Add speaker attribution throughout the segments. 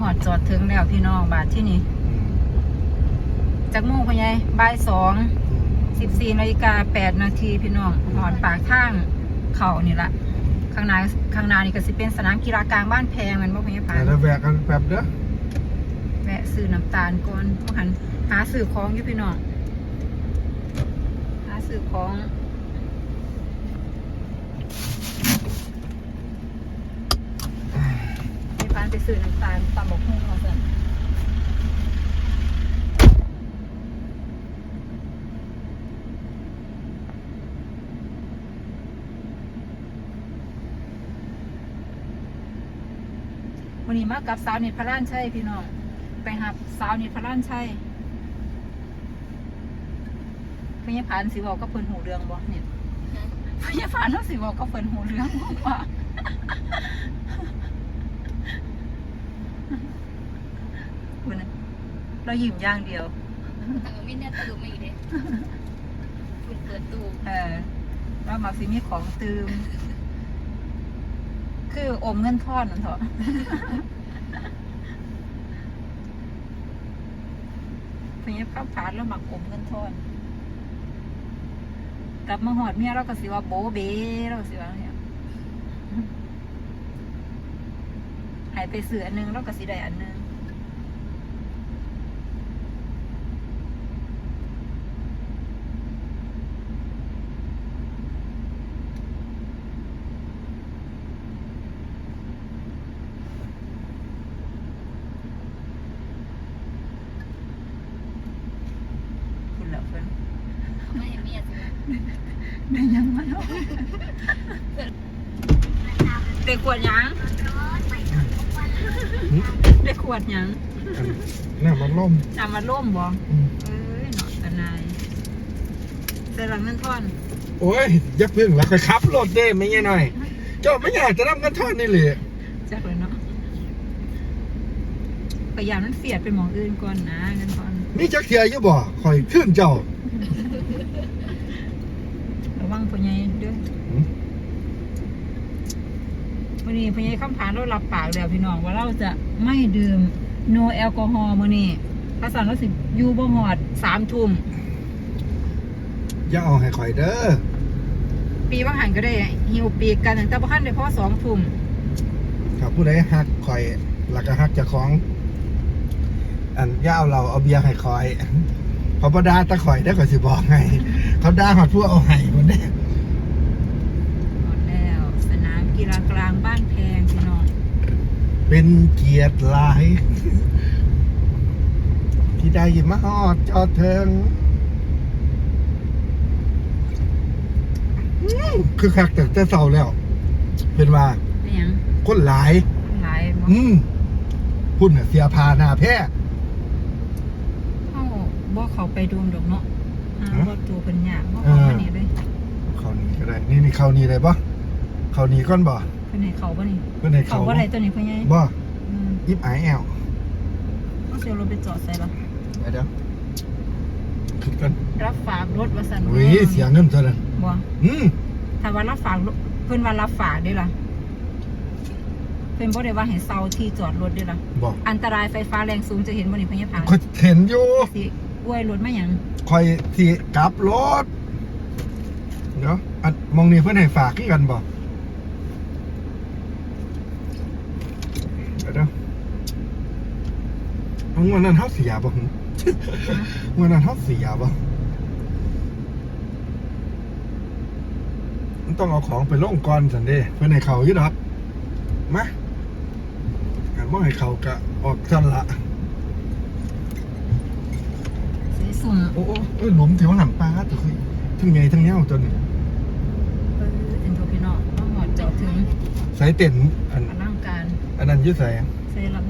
Speaker 1: หอดจอดถึงแล้วพี่น้องบาทที่นี่
Speaker 2: อืม
Speaker 1: จากโมงพะไยบ่ายสอง
Speaker 2: อืม
Speaker 1: สิบสี่นาฬิกาแปดนาทีพี่น้องหอดปากทางเขานี่ละข้างหน้าข้างหน้านี่ก็สิเป็นสนามกีฬากลางบ้านแพงแมันบ่พะยาผา
Speaker 2: แต่
Speaker 1: น
Speaker 2: ถ้าแวะกันแบบเด้อ
Speaker 1: แวะซื้อน้ำตาลก่อนพวกหันหาซื้อของอยู่พี่น้องหาซื้อของพี่พาน ไปซื้อน้ำตาลตำบกหุ่งเขาสั่นวันนี้มากับสาวนิดพระล้านชัยพี่น้องไปหับสาวนิดพระล้านชัยพญาพานสิบอกก็เพิ่นหูเรื่องบ่เนี่ยพญาพานเขาสิบอกก็เพิ่นหูเรื่องบ่ว่า คุณน่ะเรายิ้มอย่างเดียว
Speaker 3: แต่ก็ไม่แน่ตื่นมาอีกเด้คุณเปิดตู้
Speaker 1: เออเรามักสิมีของตืม คืออมเงินทอนนั่นเถอะพญาพับผานแล้วหมักอมเงินทอนกลับมาหอดเมียเราก็สิว่าโบเบเราก็สิว่าเนี่ยหายไปเสืออันหนึงเราก็สิได้อันหนึง คุณเหล่าเพิ่น
Speaker 3: ไม่เห็นมีอะ ไร
Speaker 1: ได้ยังมาเนาะได้ขวดหยัง
Speaker 2: หึ
Speaker 1: ได้ขวดหยัง
Speaker 2: อันน่ามันล่ม
Speaker 1: จำมาล่มบ่
Speaker 2: อืม
Speaker 1: เอ้ยเนาะตะนายใส่หลังเงินทอน
Speaker 2: โอ้ยอยักพึ่งแล้วไปขับรถเด้ไม่ไงหน่อย เจ้าไม่อยากจะรับเงินทอนนี่เลย
Speaker 1: จักเลยเนาะพยายามมันเสียดไปหมองอื่นก่อนนะเงินทอน
Speaker 2: นี่จักเทียอยู่บ่คอยขึ้นเจ้า
Speaker 1: ระวังพ่อใหญ่เด้วย
Speaker 2: หืม
Speaker 1: วันนี้พ่อใหญ่คำผ่านเรารับปากแล้วพี่น้องว่าเราจะไม่ดื่ม no แอลกอฮอล์มื้อนี้ภาษาเราสิอยู่บ่หอดสามทุ่ม
Speaker 2: อย่าเอาให้คอยเด้อ
Speaker 1: ปีบางหันก็ได้หิวปีกกันตั้งแต่บ่ทันได้พอสองทุ่ม
Speaker 2: ถ้าผู้ใดฮักคอยแล้วก็ฮักเจะของ อันอย่าเอาเราเอาเบียร์ให้คอยเพราะบ่ด่าตะคอยได้อก็สิบอกไงเขาด่าหอดพวกเอาให้คนเด้
Speaker 1: หมดแล้ว สนาม กีฬากลางบ้านแพงพี่น้อง
Speaker 2: เป็นเกียรติหลาย ที่ได้มาฮอดจอเทิงอื้อคือคักแต่จะเศร้าแล้ว เป็นว่า
Speaker 1: เป็นหยัง
Speaker 2: คนหลาย
Speaker 1: หลายบ่
Speaker 2: อืมพุ่นน่ะเสียพาหนาแพ้
Speaker 1: เฮาบ่เข้าไปโดมดอกเนาะหา
Speaker 2: ฮะ
Speaker 1: บ่ตัวเป็นยากบ่เข้ามานี่เลย
Speaker 2: เขานี่ก็ได้ นี่นี่เขานี่ได้ปะ เขานี่ก้อนบ่
Speaker 1: เพิ่นให้เข้าบ่นี่
Speaker 2: เพื่อนให้
Speaker 1: เข้า
Speaker 2: เขา
Speaker 1: บ่ได้ตัวนี้พ่อใหญ่
Speaker 2: บ่
Speaker 1: อืม
Speaker 2: ยิบไอแอล
Speaker 1: เอาเสียรถไปจอดใส่ละ
Speaker 2: เดี๋ยวเดี๋ยวขึ้นกัน
Speaker 1: รับฝากรถว่าซั่น
Speaker 2: อุ้ยเสียเงินเท่านั้น
Speaker 1: บ่
Speaker 2: อืม
Speaker 1: ถ้าว่ารับฝากรถเพิ่นว่ารับฝากเด้ล่ะเพิ่นบ่ได้ว่าให้เซาที่จอดรถเด้ล่ะ
Speaker 2: บอก
Speaker 1: อันตรายไฟฟ้าแรงสูงจะเห็นบ่นี่พ่อใหญ่ผาง
Speaker 2: คอยเห็นอยู่
Speaker 1: สิอวยรถมาหยัง
Speaker 2: คอยที่กลับรถเดี๋ยวอันมองนี่เพื่อนให้ฝากคือกันบ่เดี๋ยวเดี๋ยว เอาวันนั้นเขาเสียบ่หึวันนั้นเขาเสียบ่มันต้องเอาของไปลงก่อนสันเด้เพื่อนให้เขาอยู่ดอกมาการบ่ให้เขากะออกสันละ
Speaker 1: สิสุ่ม
Speaker 2: โอ้โอ้เอ้ยหลุมแถวหันปลาตัวคือทั้งไงทั้งเนี้ยตัวนี้
Speaker 1: เออถึงโทพี่น้องมาหอดจอดถึง
Speaker 2: ใส่เต็นอัน
Speaker 1: อลังการ
Speaker 2: อันนั้นอยืดใส่
Speaker 1: ใส่ละบ้าน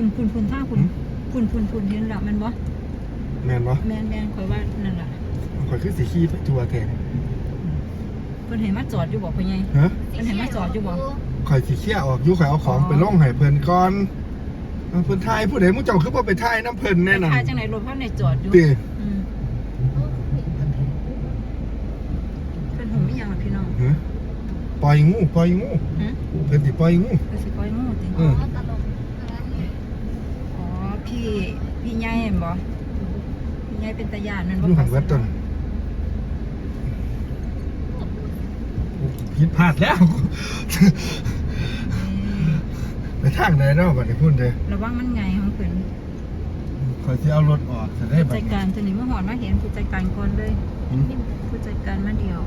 Speaker 1: ครับพอคุณคุณคุณท่าคุณ
Speaker 2: หืม
Speaker 1: คุณคุณคุณเห็นละแมันบ่
Speaker 2: แมนบ่
Speaker 1: แม่นแม่นข่อยว่านั่นล่ะ
Speaker 2: ข่อยคือสีขี้ไปทัวร์แทน
Speaker 1: เพิ่นเห็นมาจอดอยู่บ่พ่อใหญ่
Speaker 2: ฮะ
Speaker 1: มันเห็นมาจอดอยู่บ่
Speaker 2: ข่อยสีเขี้ยออกอยุข่อยเอาของไปล่องให้เพิ่นก่อนเอาเพิ่นทายผู้ใดมุ่งเจ้าคือบ่ไปทายน้ำเพิ่นแน่นอน
Speaker 1: ทายจังไหนรถพ่อในจอดอยู่
Speaker 2: ตี
Speaker 1: อืมเพิ่นหูไม่ยังล่ะพี่น้อง
Speaker 2: ฮะปล่อยงูปล่อยงู
Speaker 1: หึ
Speaker 2: เพิ่นสิปล่อยงู
Speaker 1: ก็สิปล่อยงูติ
Speaker 2: อืม
Speaker 3: ตลก
Speaker 1: พี่ใหญ่เห็นบ่พี่ใหญ่เป็นตาญาณนั่น
Speaker 2: อ
Speaker 1: บ่
Speaker 2: ยู่หันเว็บต้นผิดพลาดแล้ว ไปทางไหนเนาะบัดนี้พูดเลย
Speaker 1: ระวังมันไงของเพิ่น
Speaker 2: คอยที่เอารถออกจะได้
Speaker 1: ผู้
Speaker 2: บัด
Speaker 1: จัดการตัวนี้เมื่อหอนมาเห็นผู้จัดการก่อนเลย
Speaker 2: อืม
Speaker 1: ผู้จัดการมาเดียว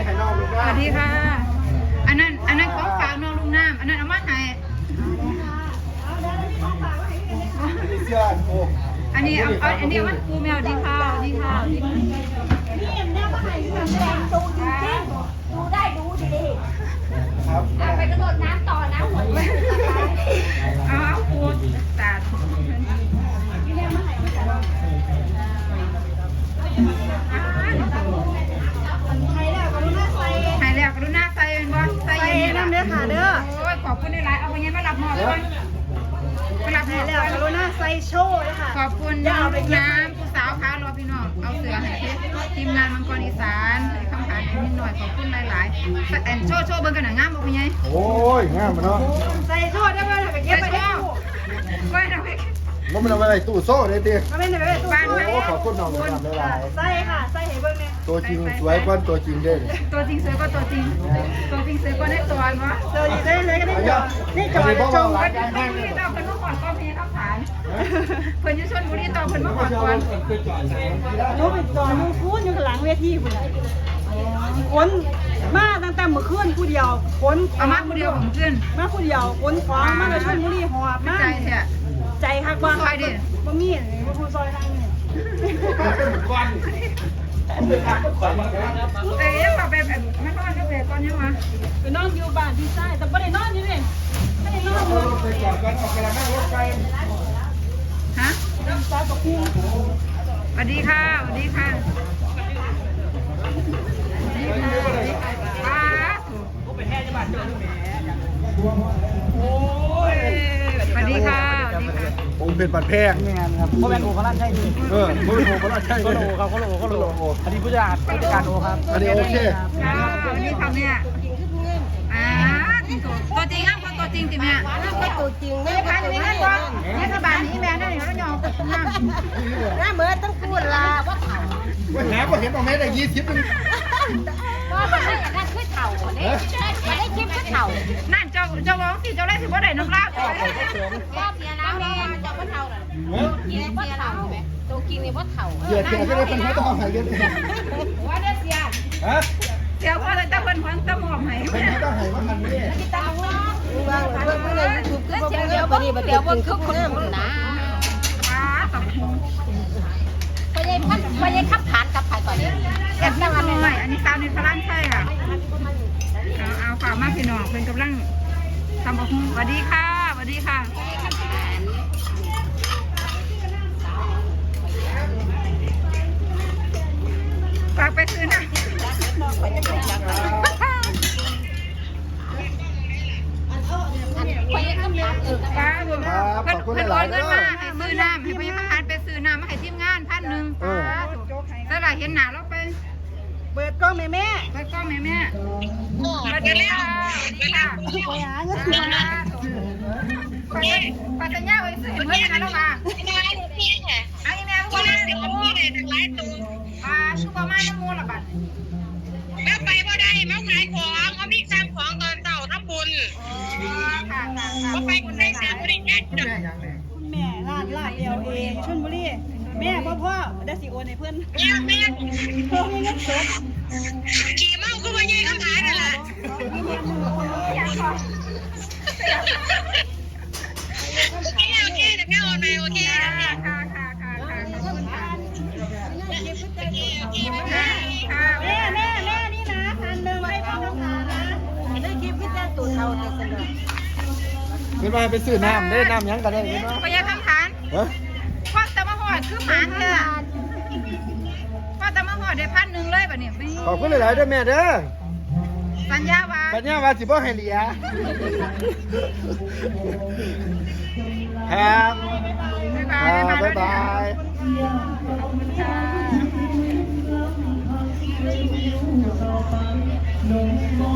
Speaker 2: นนี้ให้น้องลูก
Speaker 1: สวัสดีค่ะ อันนั้น อันนั้นของฝากน้องลุงน้ำอันนั้นเอามาให้
Speaker 2: อันนี้เสื้อโอ้
Speaker 1: อันนี้เอาเอาอันนี้เอามันกูแมวดีค่ะดีค่ะดีค่ะ
Speaker 4: ดูได้ดูดิ
Speaker 2: ครับ
Speaker 4: อะไปกระโดดน้ำต่อนะหัวเลย
Speaker 1: เอา แอน
Speaker 3: โชว์
Speaker 1: โชว์เบิ่งกันหน่อยงามบ่คุณยาย
Speaker 2: โอ้ยงามมันเนาะ
Speaker 3: ใส่โชว์ได้ไหมล่ะไปเก็บไปได้ตู้
Speaker 1: ไว้นะเว้ย
Speaker 2: ว่ามันเอาไว้ตู้โซ่เลยตี
Speaker 3: มาเป็นไหนไปตู้
Speaker 1: บ้าน
Speaker 2: โอ้
Speaker 1: ไว้
Speaker 2: ขอบคุณน้องลูกน้ำหลาย
Speaker 3: ใส่ค่ะใส่ให้เบิ่งเนี่ย
Speaker 2: ๆตัวจริงสวยกว่าตัวจริงเด้อ
Speaker 1: ตัวจริงสวยกว่าตัวจริงตัวจริงสวยกว่าในตัวเนาะ
Speaker 3: เจออยู่ได้เลยก็ได้จอดนี่จอดเลยจง
Speaker 1: เพิ่นเพิ่นบุรีต่อเพิ่นมาขอดก่อนเพิ่นเข้าฐานเพิ่นอยู่ชลบุรีต่อเพิ่นมาขอดก่อน
Speaker 3: รู้ไปจอดมึงคูนอยู่ข้างหลังเวทีคุณคน มาตั้งแต่เมื่อคืนผู้เดียวคน
Speaker 1: เอามาผู้เดียวผมขึ้น
Speaker 3: มาผู้เดียวคนของมาเลยชนบุรีหอบ
Speaker 1: ไม่
Speaker 3: มา
Speaker 1: ใจแท้
Speaker 3: ใจคักว่า
Speaker 1: ซอยดิ
Speaker 3: บ่มีบ่ผู้ซอยทางนี้
Speaker 1: เอ้ยยังมาแบบแบบไม่ต้องจะแบบก่อนยังมา
Speaker 3: ไปนอนอยู่บ้านพี่ชายแต่บ่ได้นอนอยู่นี่ไม่ได้นอนอยู่
Speaker 1: ฮะ
Speaker 3: ตาตะคู
Speaker 1: สวัสดีค่ะสวัสดีค่ะป้า สวัสดีค่ะสวัสดีค่ะ
Speaker 2: องค์เป็นปัดแพง
Speaker 5: นี่งานครับเขาเป็นโอเขาลั่นใช่ดิ
Speaker 2: เออมือโผล่ก็ได้ใช่
Speaker 5: เขา
Speaker 2: เล
Speaker 5: โล
Speaker 2: ย
Speaker 5: ครับเขาโลเขาโลอันนี้ผู้จัดการผู้จัดการโอครับ
Speaker 2: อันนี้โอเค
Speaker 1: ค่ะวันนี้ทำเนี่ยอ่าตัวจริงอะตัวจริงจริงเนี่ย
Speaker 3: ไม่ตัวจริง
Speaker 1: ไม่พันไม่พันก่อนนี่สบายนี้แม่นั่นนี่เขาหยองกับน้ำ
Speaker 3: หน้าเหมือนต้องพูดลา
Speaker 2: ว่าแหนก็เห็นเอาแม่ได้ยี่สิบนึง
Speaker 4: ว่ามันไม่อยากได้ขึ้นเข่าเนี่ยอยากได้ คลิปขึ้นเข่า
Speaker 1: นั่นเจ้าเจ้าร้องสิเจ้าไล่สิว่ได้น้ำลาบ
Speaker 4: ว่าเสียน้ำนี่เจะว่เข่าน่ะกินว่เข่าตัวกินนี่ว่เข่า
Speaker 2: เสียเสียก็ได้เป็นเขาต้องเอาใหายกัน
Speaker 1: ว่าได้เสีย
Speaker 2: ฮะ
Speaker 1: เสียพอเลยตะเพิ่นพันตะหมอบให้
Speaker 2: เป็นเขาต้องใหายว่ามันนี่
Speaker 4: ตั้งว่าเพื่อนเพื่อนในยูทูบแล้วเดียวเดียวบ่เดียวว่คือคนนะ
Speaker 1: ป้าตับหู
Speaker 4: พยายพัดพยายขับผ่านกับผ่านก่อนนี้
Speaker 1: แอบน้อยอันนี้สาวในพลังใช่ค่ะ เอาเอาฝากมาพี่น้องเป็นกำลังทำบักหุ่งสวัสดีค่ะสวัสดีค่ะฝากไปซื้อนะ
Speaker 4: พยายขับผ่านเออ
Speaker 1: ป้าบุญเพิ่นเพิ่นโอนเงินมาให้ซื้อน้ำให้พยาบาลไปซื้อน้ำมาให้ทีมงานพันหนึ่งป้าถูกแต่ละเห็นหน้าเราไป
Speaker 3: เปิดกล้องแม่แม่
Speaker 1: ไปกล้องแม่แม่สวัสดีค่ะสวัสดีค่ะ
Speaker 3: ไปหาเงิน
Speaker 1: ไปไปสัญญาไว้ซื้อเห็นเมื่อไหร่แล้วมาอันนี้แม่พูดนะอ่าชุบประมาณน้ำมูลละบัด
Speaker 6: แม่ไปบ่ได้มาขายของเขามีสั่งของตอนเช้าทำบุญ
Speaker 1: ค่ะค่ะค่ะ
Speaker 6: บ่ไปคนได้เสียบริการจุด
Speaker 3: คุณแม่ร้านลาบเดียวเองชลบุรี แม่พ่อพ่อได้สิโอนให้เพื่อน
Speaker 6: เนี่ยแม่
Speaker 3: เพิ่มเงินสด
Speaker 6: ขี่เมาคือว่าใหญ่คำถายนั่นแหละโอเคโอเคเดี๋ยวแม่โอนไปโอเค
Speaker 1: ค่ะค่ะค่ะค่ะค่ะขอบคุณค่ะ
Speaker 6: โอเคบ๊ายบาย
Speaker 1: ค่ะ
Speaker 3: แม่แม่แม่นี่นะพันหนึ่งให้พ่อน้องสานะได้คลิปพี่แจ้ตูดเทาแต่สนุก
Speaker 2: เป็นมาไปซื้อน้ำได้น้ำยังกันได้เนาะ
Speaker 1: พยาคำฐาน
Speaker 2: ฮ
Speaker 1: ดคือหมาเถอะพ่อจะมาหอดได้พันหนึ่งเลยแบบนี้
Speaker 2: ขอบคุณหลายๆด้วยแม่เด้อ
Speaker 1: ปัญญาวา
Speaker 2: ปัญญาวาสิบ่ให้เหลียครับ
Speaker 1: บ๊ายบาย
Speaker 2: บ๊าย
Speaker 1: บา
Speaker 2: ย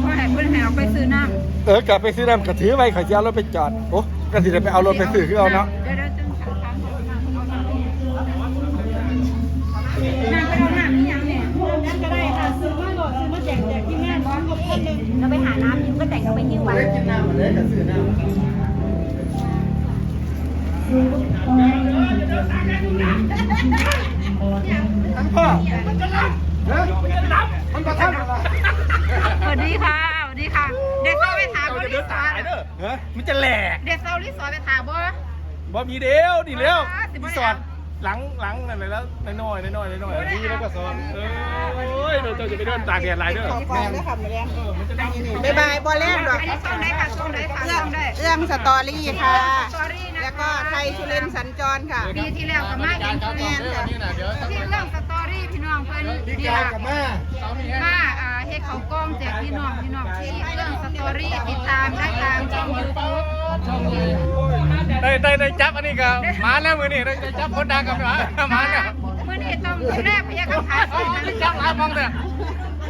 Speaker 1: ก็แห่อนแห้ไปซื้อน้ำ
Speaker 2: เออกลับไปซื้อน้ำกระถือไว้ขอเจ้ารถไปจอด โอ้กระถือไปเอารถไปซื้อคือเอาเนาะ
Speaker 1: เรา
Speaker 3: ไปหาน้ำยิ้มก็แต่งเราไปยิ้มไว้
Speaker 2: กินน้ำเลยกระซื้อน้ำพ่อมันจะรับเฮ้ยมันจะรับมันจะทำอะไร
Speaker 1: สวัสดีค่ะสวัสดีค่ะ เด็กเข้าไปถามบริษัท
Speaker 7: เฮ้ยมันจะแหลก
Speaker 1: เด็กเข้ารีสอร์ทไปถามบ่
Speaker 7: บ่มีเดียวดีแล้ว
Speaker 1: อ่าสิบ่
Speaker 7: รี
Speaker 1: ได้
Speaker 7: สอร์ท หลังหลังนั่นเลยแล้วน้อยๆน้อยๆน้อยๆนี่แล้วก็สอนเออโอ้ยเราจะไปเดินตากแดดหลายเด้อ
Speaker 5: แม่ได้ค่ะมาแล้ว
Speaker 7: เออมันจะได้
Speaker 5: บ๊ายบายบอลแรกดอก
Speaker 1: อันนี้ช่องได้ค่ะช่องได้ค่ะช่องได้
Speaker 5: เรื่องสตอรี่ค่ะ
Speaker 1: สตอรี่นะคะ
Speaker 5: แล้วก็ไทยชุเลนสัญจรค่ะ
Speaker 1: ปีที่แล้วกับมาเองแมนค่ะที่เรื่องสตอรี่ พี่น้องเพิ่น
Speaker 2: ดี
Speaker 1: ดี
Speaker 2: ใจ
Speaker 1: ละ
Speaker 2: กับแม่
Speaker 1: มาอ่าเฮ็ดเขาวกล้องแจกพี่น้องพี่น้องที่เรื่องสตอรี่ติดตามได้ตามช่องยูทูบ
Speaker 7: ได้ได้ได้จับอันนี้ก็มาแล้วมือนี่ได้ได้จับคนดังกับหมามาแล้ว
Speaker 1: เมื่อนี้ต้องดูแลพยาคำถาม
Speaker 7: โอ้ยได้จับหลายมองเนี่ย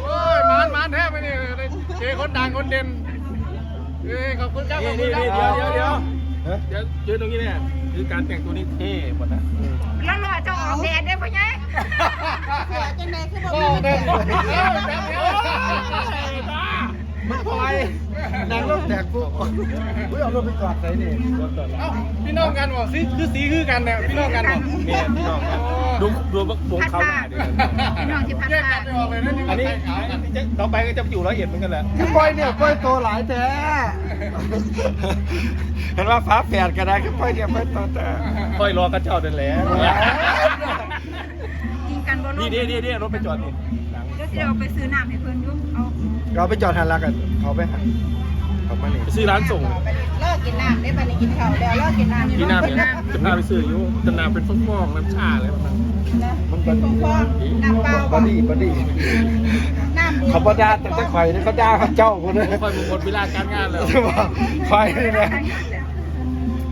Speaker 7: โอ้ยมามาแท้ไปนี่ได้เจอคนดังคนเด่นเอ้ยขอบคุณครับขอบคุณครับเดี๋ยวเดี๋ยว เดี๋ยวเดี๋ยวยืนตรงนี้เนี่ยคือการแต่งตัวนี้เท่หมดนะ
Speaker 1: แล้วรอเจ้าออกแดดได้พ่อใหญ่
Speaker 5: จังไดคือ
Speaker 7: โอ้
Speaker 5: บ่มี
Speaker 7: เด็
Speaker 5: เด็
Speaker 7: ก
Speaker 5: ก
Speaker 2: มันคอยนางรถแตกปุ๊บอุ้ยเอารถไปจอดไหนนี่
Speaker 7: เอ้าพี่น้องกันบอกสิคือสีคือกันเนี่ยพี่น้องกันบอกเนี่ยพี่น้องกันดูดูวง
Speaker 1: พัด
Speaker 7: เขา
Speaker 1: ผ้า พี่น้องที่พัด
Speaker 7: แยก
Speaker 1: ผ้า
Speaker 7: กันไม่ออกเลยนะอันนี้ต่อไปก็จะอยู่ร้อยเอ็ดเหมือนกันแหละ
Speaker 2: คือปล่อยเนี่ยปล่อยโตหลายแท้เห็นว่าฟ้าแฝดกันนะคือปล่อยเนี่ยปล่อยโตแต่
Speaker 7: ค่อยรอกระเจ้าเดินแหล้ว
Speaker 1: กินกันบ่ล
Speaker 7: นี่
Speaker 1: ง
Speaker 7: นี่นี่นี่รถไปจอดนี่
Speaker 1: เดี๋ยวสิเอาไปซื้อน้ำให้เพิ่นอยู่เอา
Speaker 2: เราไปจอดหันหลังกันเขาไปหัน เขามานี่
Speaker 7: ไปซื้อร้านส่ง
Speaker 5: เลิกกินน้ำได้บัดนี้กินข้าวแล้วเลิกกินน้ำ
Speaker 7: พี่น้ำเนี่ยจะพาไปซื้ออยู่จะน้ำเป็นฟองๆน้ำชาอะไรประมาณนั้น
Speaker 2: มัน
Speaker 5: เป็นฟองๆน้ำเปล่า
Speaker 2: บอดี้บอดี้
Speaker 5: น้ำดื่ม
Speaker 2: เขาบ่ด่าแต่ถ้าข่อยนี่เขาด่าเขาเจ้าคนเลย
Speaker 7: ค่อยหมดเวลาการงานแล้ว
Speaker 2: ข่อยนี่นะ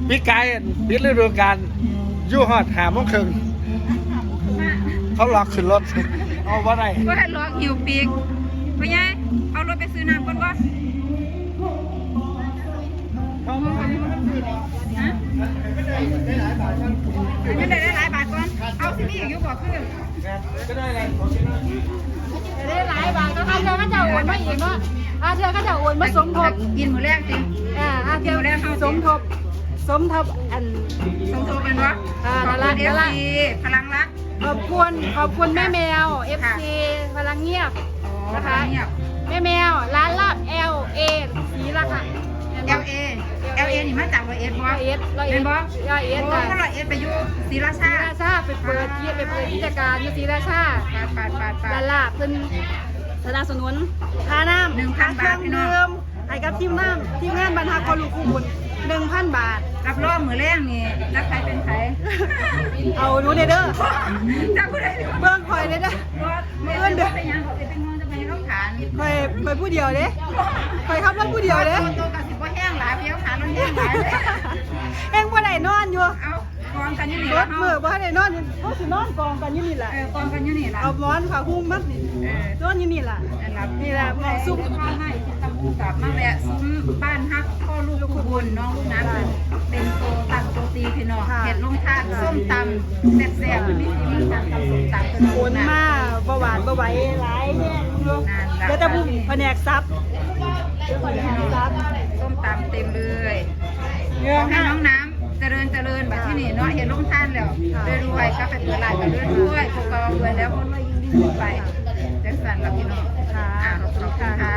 Speaker 2: พี่ไก่ปิดฤดูกาลอยู่ฮอดหาโมงครึ่งเขาล็อกขึ้นรถเอาบ่ได้
Speaker 1: ก็ให้ลอกหิวปีกพ่อใหญ่เอารถไปซื้อน้ำก่อนบ่ ฮะไม่ได้หลายบาทก่อน เอาสิมีอยู่บ่คือ
Speaker 2: ก็ได้ไง
Speaker 3: ได้หลายบาทก็อาเธอก็จะโอนมาอีกเนาะอาเธอก็จะโอนมาสมทบ
Speaker 1: กินมื้อแรกสิ
Speaker 3: อ่าอาเธอสมทบ สมทบอัน
Speaker 1: สมทบเป็นวะ
Speaker 3: อ่า
Speaker 1: ขอบ
Speaker 3: น่ารั
Speaker 1: คุ
Speaker 3: ก
Speaker 1: ณเอฟ
Speaker 3: น่ารัก
Speaker 1: ซีพลังรัก
Speaker 3: ขอบคุณขอบคุณแม่แมว FC พลังเงียบนะคะ
Speaker 1: เงียบ
Speaker 3: แม่แมวร้านลาบ L A สีละค่ะ
Speaker 1: L A L A นี่มาจากร้อยเอ็ดบ่
Speaker 3: ร้อยเอ็ดร้อยเอ็
Speaker 1: เป็
Speaker 3: ด
Speaker 1: นบ่
Speaker 3: ร้อยเอ็ด
Speaker 1: โอ้
Speaker 3: ค่ะ
Speaker 1: ก็ร้อยเอ็ดไปอยู่ศรีรา
Speaker 3: ศรี
Speaker 1: ชา
Speaker 3: ราชาไปเปิดที่ไปเปิดกิจการอยู่ศรีราชา
Speaker 1: ปาดปาดปาดปา
Speaker 3: ร้า
Speaker 1: ด
Speaker 3: นลาบเพิ่นสนับสนุนค่าน้ำ
Speaker 1: หนึ่งพัน
Speaker 3: ค่า
Speaker 1: บาท
Speaker 3: เค
Speaker 1: พี่
Speaker 3: รื่อง
Speaker 1: น้อง
Speaker 3: ดื่มให้กับทีมน้ำทีมงานบรรทาคอลูกคู่บุญหนึ่งพันบาท
Speaker 1: รับรองมือแรกนี่นักใครเป็นใคร
Speaker 3: เอาหนูเด้อเด้อ
Speaker 1: จับผู้ใด
Speaker 3: เบิ่งคอยเด้อเด้อ
Speaker 1: เมื่อเดือนเป็นยังเขาจะเป็นงอนจะเป็นต้องขาน
Speaker 3: คอยคอยผู้เดียวเด้คอยขับรถผู้เดียวเด้
Speaker 1: เพียวขานมันแห้งหลายเลย
Speaker 3: เอ็งบ่ได้นอนอยู่
Speaker 1: เอากองกันอยู่นี่
Speaker 3: ร
Speaker 1: ละ
Speaker 3: ถมือบ่ได้นอนอยู่เขาสินอนกองกันอยู่นี่แหละ
Speaker 1: เออกองกันอยู่นี่ละ
Speaker 3: เอาหมอนผ้าหุ้มมัดนี่
Speaker 1: เออน
Speaker 3: อนอยู่นี่ล่ะนี่แหละหมองซุป
Speaker 1: ข้าวให้ตำบูกลับมาแหละซุ้มบ้านฮักพ่อลูกคู่บุญน้องลูกน้ำเป็นโตตังโตตีพี่น้องเห็ดลงทานส้มตำแซ่บๆมีสีมีการทำส้มตำเป็น
Speaker 3: โอนมาบ่หวานบ่ไหวหลายแฮงอยู่เดี๋ยวจะบุ้มแผนกซับเดี๋ยวแผนกซับ
Speaker 1: ส้มตำเต็มเลย
Speaker 3: เงื่
Speaker 1: ข
Speaker 3: อ
Speaker 1: อให้น้องน้ำเจริญเจริญแบบที่นี่เนาะเห็นลงท่านแล้วรวยๆก็ไปเปิดร้านกันรวยๆพวกเรารวยแล้วก็รวยยิ่งยิ่งไปจังสันแล้วพี่น้อง
Speaker 3: ค่ะ
Speaker 1: อ่าขอบคุณค่ะ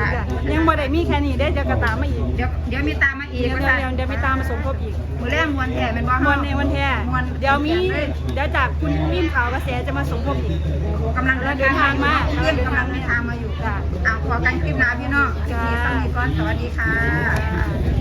Speaker 3: ยังบ่ได้มีแค่นี้ได้เดี๋ยวก็ตามมาอีก
Speaker 1: เดี๋ยวเดี๋ยวมีตาม มาอี
Speaker 3: เดี๋
Speaker 1: ก
Speaker 3: ยว
Speaker 1: ว่า
Speaker 3: เดี๋ยวเดี๋ยวมีตามมาสมทบอีก
Speaker 1: มือแรกมวนแท้เป็นว่าม
Speaker 3: วนในวันแท้
Speaker 1: มวน
Speaker 3: เดี๋ยวมีเดี๋ยวจากคุณมิ่มขาวกระแสจะมาสมทบอีก
Speaker 1: กำลังเดินทางมาเพื่อนกำลังเดินทางมาอยู่
Speaker 3: จ้ะ
Speaker 1: อ่าขอกันคลิปหน้าพี่น้องคลิปนี้สวัสดีก่อนสวัสดีค่ะ